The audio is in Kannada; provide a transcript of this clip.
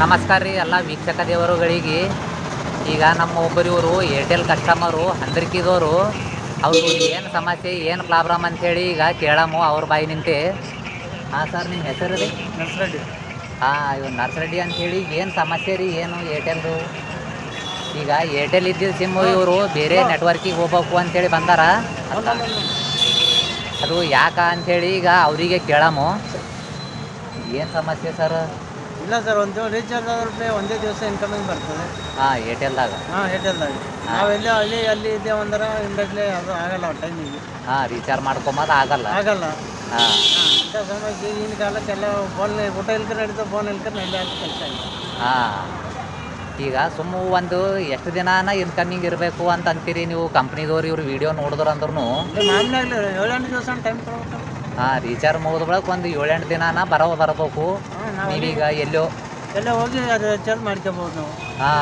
ನಮಸ್ಕಾರ ರೀ ಎಲ್ಲ ವೀಕ್ಷಕ ದೇವರುಗಳಿಗೆ. ಈಗ ನಮ್ಮ ಒಬ್ಬರಿವರು ಏರ್ಟೆಲ್ ಕಸ್ಟಮರು ಹಂದ್ರಿಕಿದವರು. ಅವರು ಏನು ಸಮಸ್ಯೆ ಏನು ಪ್ರಾಬ್ಲಮ್ ಅಂಥೇಳಿ ಈಗ ಕೇಳಮು ಅವ್ರ ಬಾಯಿ ನಿಂತೆ. ಹಾಂ ಸರ್ ನಿಮ್ಮ ಹೆಸರು ರೀ? ನರ್ಸರೆಡ್ಡಿ. ಹಾಂ ಇವ್ರು ನರ್ಸರೆಡ್ಡಿ ಅಂಥೇಳಿ ಏನು ಸಮಸ್ಯೆ ರೀ ಏನು ಏರ್ಟೆಲ್ದು ಈಗ ಏರ್ಟೆಲ್ ಇದ್ದಿದ್ದ ಸಿಮ್ ಇವರು ಬೇರೆ ನೆಟ್ವರ್ಕಿಗೆ ಹೋಗ್ಬೇಕು ಅಂಥೇಳಿ ಬಂದಾರ. ಅದು ಯಾಕ ಅಂಥೇಳಿ ಈಗ ಅವರಿಗೆ ಕೇಳಾಮು. ಏನು ಸಮಸ್ಯೆ ಸರ್ ಇಲ್ಲ ಸರ್ ಒಂದು ರೀಚಾರ್ಜ್ ಆದ್ರೆ ಒಂದೇ ದಿವಸ ಇನ್ಕಮಿಂಗ್ ಬರ್ತದೆ. ಹಾಂ ಏರ್ಟೆಲ್ದಾಗ ಹಾಂ ಏರ್ಟೆಲ್ದಾಗ ನಾವು ಅಲ್ಲಿ ಅಲ್ಲಿ ಇದ್ದೇವೆ ಅಂದ್ರೆ ಇಮ್ಮಿಡಿಯೇಟ್ಲಿ ಅದು ಆಗಲ್ಲ ಟೈಮಿಗೆ ಹಾಂ ರೀಚಾರ್ಜ್ ಮಾಡ್ಕೊಂಬದು ಆಗಲ್ಲ. ಆಗಲ್ಲ. ಹಾಂ. ಇಂಥ ಸಮಯಕ್ಕೆ ಈಗಿನ ಕಾಲಕ್ಕೆಲ್ಲ ಫೋನ್ ಊಟ ಇಲ್ಕರ್ ನಡೀತದೆ ಫೋನ್ ಇಲ್ಕರ್ ಅಂತ ಕೆಲಸ ಇಲ್ಲ. ಹಾಂ. ಈಗ ಸುಮ್ಮ ಒಂದು ಎಷ್ಟು ದಿನಾನ ಇನ್ಕಮಿಂಗ್ ಇರಬೇಕು ಅಂತ ಅಂತೀರಿ ನೀವು? ಕಂಪ್ನಿದವ್ರು ಇವ್ರು ವಿಡಿಯೋ ನೋಡಿದ್ರು ಅಂದ್ರೂ ಮಾಮೂಲಿ ಏಳೆಂಟು ದಿವಸ ಟೈಮ್ ಕೊಡ್ಬೇಕು ಹಾಂ ರೀಚಾರ್ಜ್ ಮುಗಿದ ಬಳಿಕ ಒಂದು ಏಳೆಂಟು ದಿನಾನ ಬರೋ ಬರಬೇಕು. ನೀವೀಗ ಎಲ್ಲೋ ಎಲ್ಲ ಹೋಗಿ ಅದು ರೀಚಾರ್ಜ್ ಮಾಡ್ಕೋಬೋದು ನಾವು. ಹಾಂ.